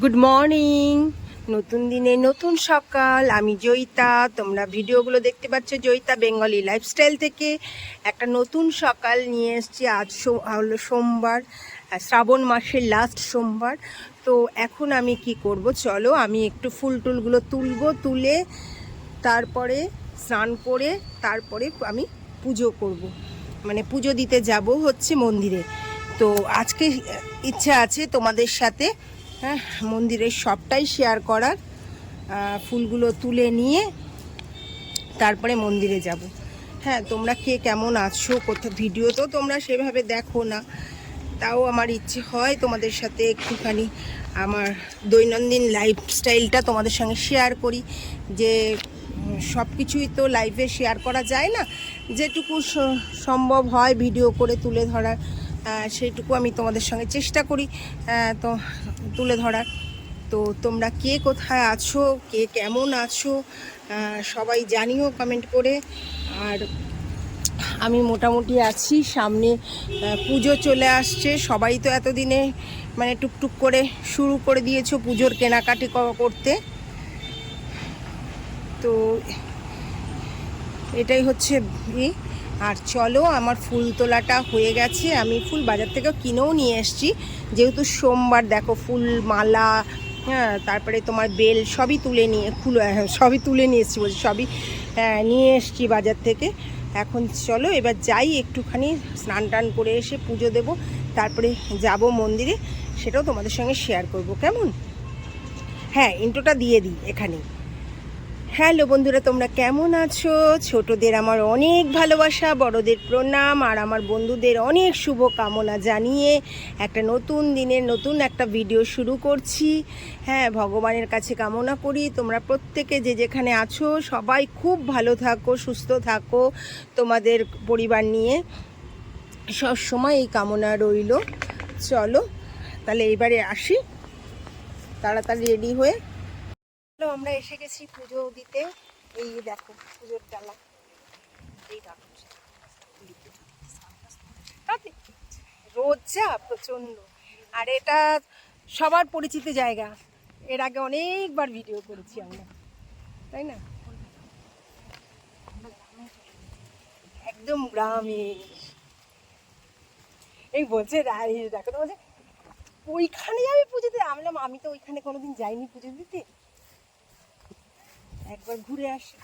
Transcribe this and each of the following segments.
Good morning নতুন দিনে নতুন সকাল। আমি জয়িতা। তোমরা ভিডিওগুলো দেখতে পাচ্ছ জয়িতা বেঙ্গলি লাইফস্টাইল থেকে। একটা নতুন সকাল নিয়ে এসেছি। আজ হলো সোমবার শ্রাবণ মাসের লাস্ট সোমবার। তো এখন আমি কি করব? চলো, আমি একটু ফুল টুলগুলো তুলবো, তুলে তারপরে স্নান করে তারপরে আমি পুজো করব। মানে পুজো দিতে যাব হচ্ছে মন্দিরে। তো আজকে ইচ্ছা আছে তোমাদের সাথে হ্যাঁ মন্দিরের সবটাই শেয়ার করার ফুলগুলো তুলে নিয়ে তারপরে মন্দিরে যাব। হ্যাঁ তোমরা কে কেমন আছো কোথাও ভিডিও তো তোমরা সেভাবে দেখো না। তাও আমার ইচ্ছে হয় তোমাদের সাথে একটুখানি আমার দৈনন্দিন লাইফস্টাইলটা তোমাদের সঙ্গে শেয়ার করি। যে সব কিছুই তো লাইফে শেয়ার করা যায় না। যেটুকু সম্ভব হয় ভিডিও করে তুলে ধরার। সেইটুকু আমি তোমাদের সঙ্গে চেষ্টা করি তো তুলে ধরার। তো তোমরা কে কোথায় আছো, কে কেমন আছো সবাই জানিও কমেন্ট করে। আর আমি মোটামুটি আছি, সামনে পুজো চলে আসছে। সবাই তো এতদিনে মানে টুকটুক করে শুরু করে দিয়েছ পুজোর কেনাকাটি করতে। তো এটাই হচ্ছে ই। আর চলো আমার ফুল তোলাটা হয়ে গেছে। আমি ফুল বাজার থেকেও কিনেও নিয়ে এসেছি। যেহেতু সোমবার দেখো ফুল মালা হ্যাঁ তারপরে তোমার বেল সবই তুলে নিয়ে ফুল হ্যাঁ, সবই তুলে নিয়ে এসেছি বলছি সবই হ্যাঁ, নিয়ে এসেছি বাজার থেকে। এখন চলো এবার যাই একটুখানি স্নান টান করে এসে পুজো দেব। তারপরে যাব মন্দিরে সেটাও তোমাদের সঙ্গে শেয়ার করব কেমন? হ্যাঁ ইন্টোটা দিয়ে দিই এখানেই। হ্যালো বন্ধুরা, তোমরা কেমন আছো? ছোটদের আমার অনেক ভালোবাসা, বড়দের প্রণাম, আর আমার বন্ধুদের অনেক শুভ কামনা জানিয়ে একটা নতুন দিনের নতুন একটা ভিডিও শুরু করছি। হ্যাঁ ভগবানের কাছে কামনা করি। তোমরা প্রত্যেকে যে যেখানে আছো, সবাই খুব ভালো থাকো, সুস্থ থাকো। তোমাদের পরিবার নিয়ে সব সময় এই কামনা রইল। চলো, তাহলে এবারে আসি। তাড়াতাড়ি রেডি হয়ে চলো আমরা এসে গেছি পুজো দিতে। এই দেখো, পুজোর ডালা। এই রোদ যা প্রচণ্ড আর এটা সবার পরিচিত জায়গা। এর আগে অনেকবার ভিডিও করেছি আমরা। তাই না? একদম গ্রামে। এই বলছে দেখো তো বলছে, ওইখানে যাবে পুজো দিতে? আমি তো ওইখানে কোনোদিন যাইনি পুজো দিতে। একবার ঘুরে আসি।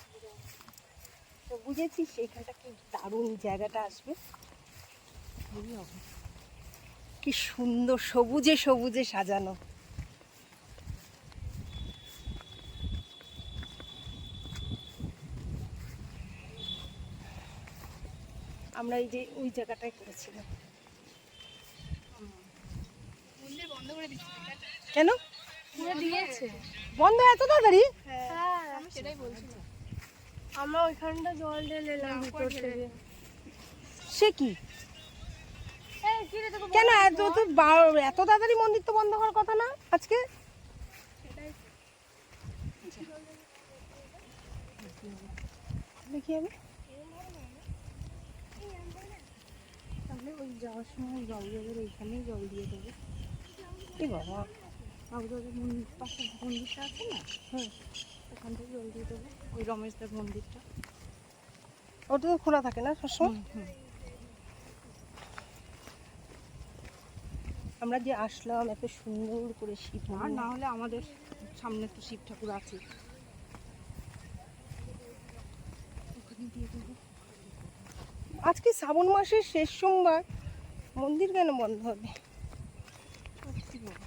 তো বুঝেছি সেইখানটা কি দারুণ জায়গাটা আসবে। কি সুন্দর সবুজে সবুজে সাজানো। আমরা এই যে ওই জায়গাটায় করেছিলাম। কেন? বন্ধ এত তাড়াতাড়ি হ্যাঁ আমি সেটাই বলছিলাম আমরা ওইখানটা জল ঢেলে এলাম ভিতর থেকে। সে কি? কি কেন এত তো? এত তাড়াতাড়ি মন্দির তো বন্ধ হওয়ার কথা না আজকে? দেখি আমি। তাহলে ওই যাওয়ার সময় জল দেবে ওইখানেই জল দিয়ে দেবে। এই বাবা? বাবুদের মন্দির পাশে মন্দিরটা আছে না? হুম ওখান থেকে জল দিয়ে দেবে ওই রমেশদের মন্দিরটা। ওটা তো খোলা থাকে না সবসময়? আমরা যে আসলাম এত সুন্দর করে শিব আর না হলে আমাদের সামনে তো শিব ঠাকুর আছে আজকে শ্রাবণ মাসের শেষ সোমবার মন্দির কেন বন্ধ হবে সত্যি বাবা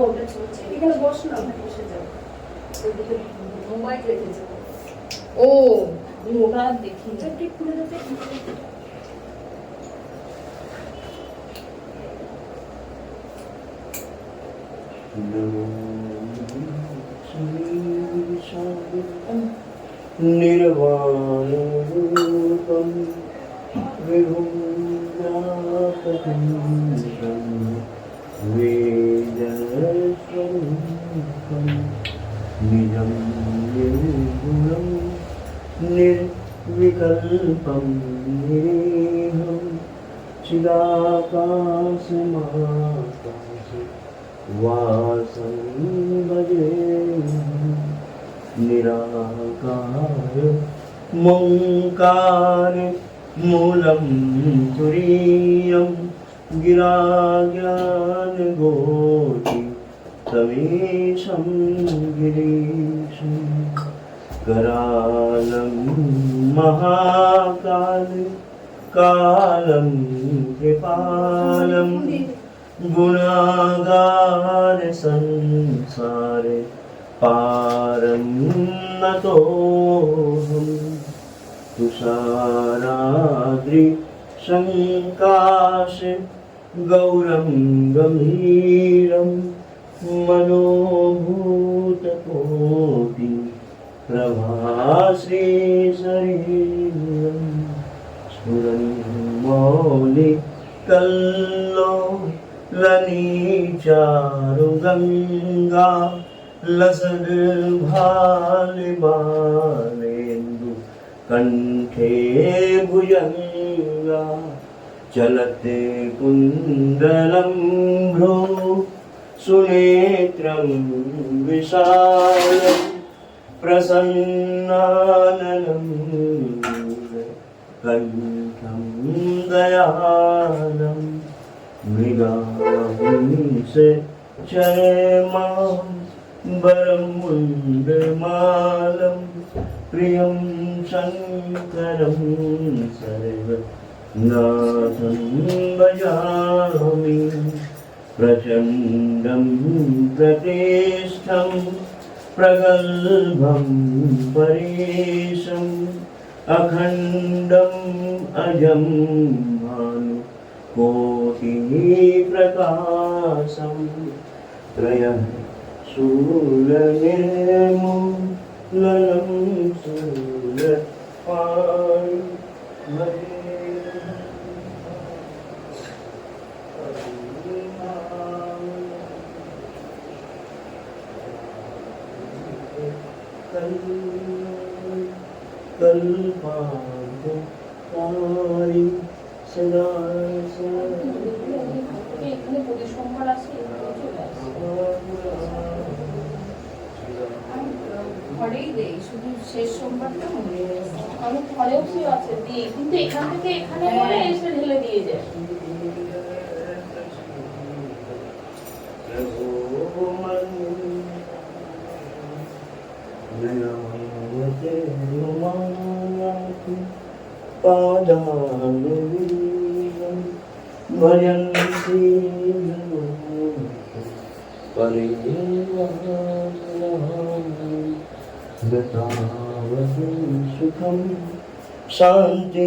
প্রবলেম হচ্ছে এখানে বস না ওখানে বসে যাও ওইদিকে মোবাইল রেখেছে ও ওটা দেখি একটু খুলে দেবে। নির্বাণরূপম বিভুম জাতকুঞ্জম निजं निर्गुणं निर्विकल्पं निरेहं चिदाकाशमाकाश वासं भजेऽहम् निराकार मोङ्कार मूलं तुरीयं गिराज्ञानगोति तमेशं गिरीशं करालं महाकाल कालं कृपालं गुणागार संसारे पारं नतोऽहं तुषाराद्रि शङ्काश गौरं गम्भीरं मनोभूतकोटि प्रभाश्री शरीरं स्फुरन् मौलि कल्लो लनीचारुगङ्गा लसद्भालिमालेन्दु कण्ठे भुजङ्गा चलते कुन्दलं भ्रो सुनेत्रं विशालं प्रसन्नाननं कण्ठं मृगांस चरमां वरं मुण्डमालं प्रियं शङ्करं सर्वनाथं भजामि प्रचण्डं प्रतिष्ठं प्रगल्भं परेशम् अखण्डम् अजं भानु कोटिप्रकाशं त्रयः शूलनिर्मुलनं शूलपाणि ঘরেই দেই শুধু শেষ সোমবারটা মনে আমি ঘরেও আছে দিই কিন্তু এখান থেকে এখানে এসে ঢেলে দিয়ে যায়। भयन्ति परे सुखं शान्ति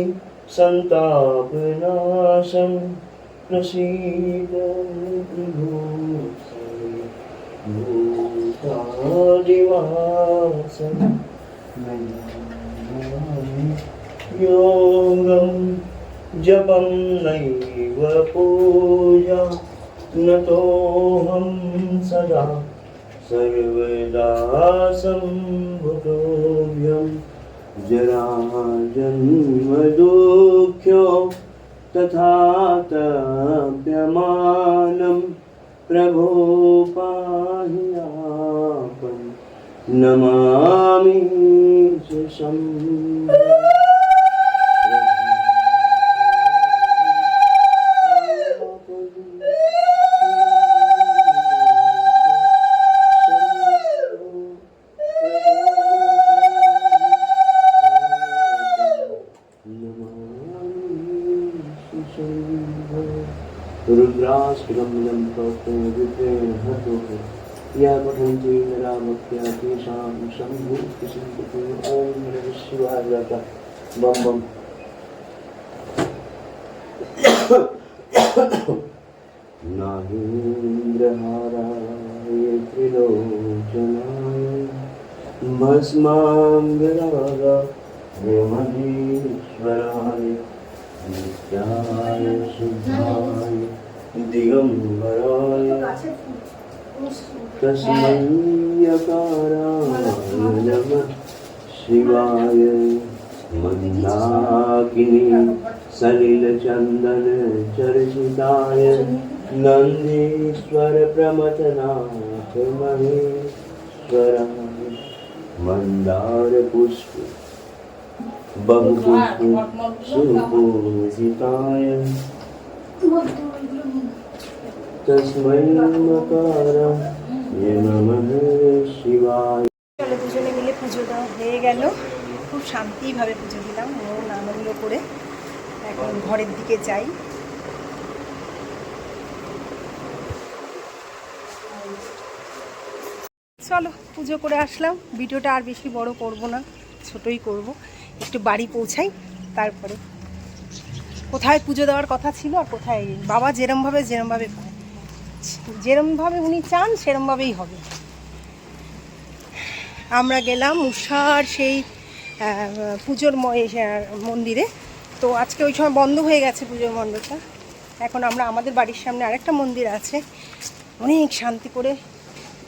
सन्तापनाशं प्रसीदृभूष भूतादिवासं योगम्। जपं नैव पूजा न तोऽहं सदा सर्वदा सम्भुतोऽव्यं जरा जन्मदुःख्यो तथा तप्यमानं प्रभो पाहि नमामि सुषम् रुद्राष्टकमलं कौते विप्रेण हतुः या पठन्ति नरामक्या तेषां सम्भूतिसिन्धुः ॐ नमः शिवाय बम बम त्रिलोचनाय भस्माङ्गरागाय महेश्वराय नित्याय शुद्धाय दिगम्बराय तस्मै यकाराय नमः। शिवाय मन्दाकिनी सलिलचन्दन चर्चिताय नन्दीश्वर प्रमथनाथ महेश्वराय। मन्दारपुष्प बहुपुष्प सुपूजिताय तस्मै मकाराय नमः शिवाय চলো দুজনে মিলে পুজো দেওয়া হয়ে গেল খুব শান্তিভাবে পুজো দিলাম মন আনন্দ করে এখন ঘরের দিকে যাই চলো পুজো করে আসলাম ভিডিওটা আর বেশি বড় করব না ছোটই করব একটু বাড়ি পৌঁছাই, তারপরে। কোথায় পুজো দেওয়ার কথা ছিল আর কোথায় বাবা যেরমভাবে যেরমভাবে যেরমভাবে উনি চান, সেরমভাবেই হবে। আমরা গেলাম উষার সেই পুজোর মন্দিরে। তো আজকে ওই সময় বন্ধ হয়ে গেছে পুজোর মণ্ডপটা। এখন আমরা আমাদের বাড়ির সামনে আরেকটা মন্দির আছে। অনেক শান্তি করে,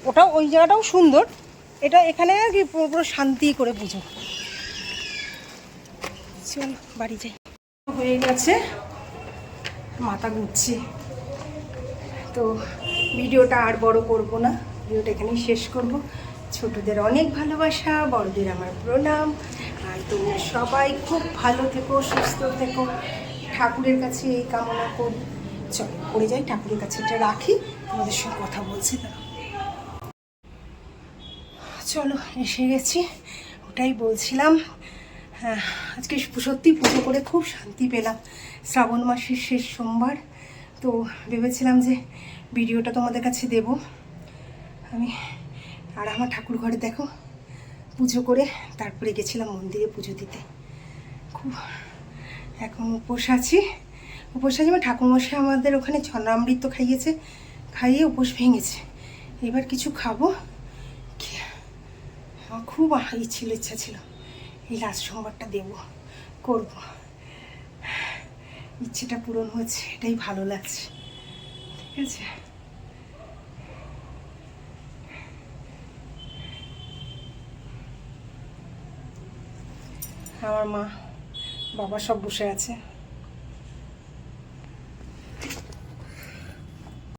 ওটাও, ওই জায়গাটাও সুন্দর। এটা এখানে আর কি পুরো শান্তি করে পুজো। চল, বাড়ি যাই। হয়ে গেছে। মাথা ঘুরছে। তো ভিডিওটা আর বড় করব না। ভিডিওটা এখানেই শেষ করব। ছোটদের অনেক ভালোবাসা, বড়দের আমার প্রণাম। আর তোমরা সবাই খুব ভালো থেকো, সুস্থ থেকো। ঠাকুরের কাছে এই কামনা করি। চলো করে যাই, ঠাকুরের কাছে এটা রাখি। তোমাদের সঙ্গে কথা বলছি দাঁড়াও। চলো, এসে গেছি। ওটাই বলছিলাম। হ্যাঁ আজকে সত্যি পুজো করে খুব শান্তি পেলাম। শ্রাবণ মাসের শেষ সোমবার, তো ভেবেছিলাম যে ভিডিওটা তোমাদের কাছে দেব। আমি আর আমার ঠাকুর ঘরে দেখো, পুজো করে তারপরে গেছিলাম মন্দিরে পুজো দিতে। খুব এখন উপোস আছি। উপোস আছি আমার ঠাকুরমশাই আমাদের ওখানে ছন্নামৃত খাইয়েছে, খাইয়ে উপোস ভেঙেছে। এবার কিছু খাব। আমার খুব ই ছিল ইচ্ছা ছিল। এই লাস্ট সোমবারটা দেব, করব। ইচ্ছেটা পূরণ হচ্ছে এটাই ভালো লাগছে। ঠিক আছে? আমার মা, বাবা সব বসে আছে।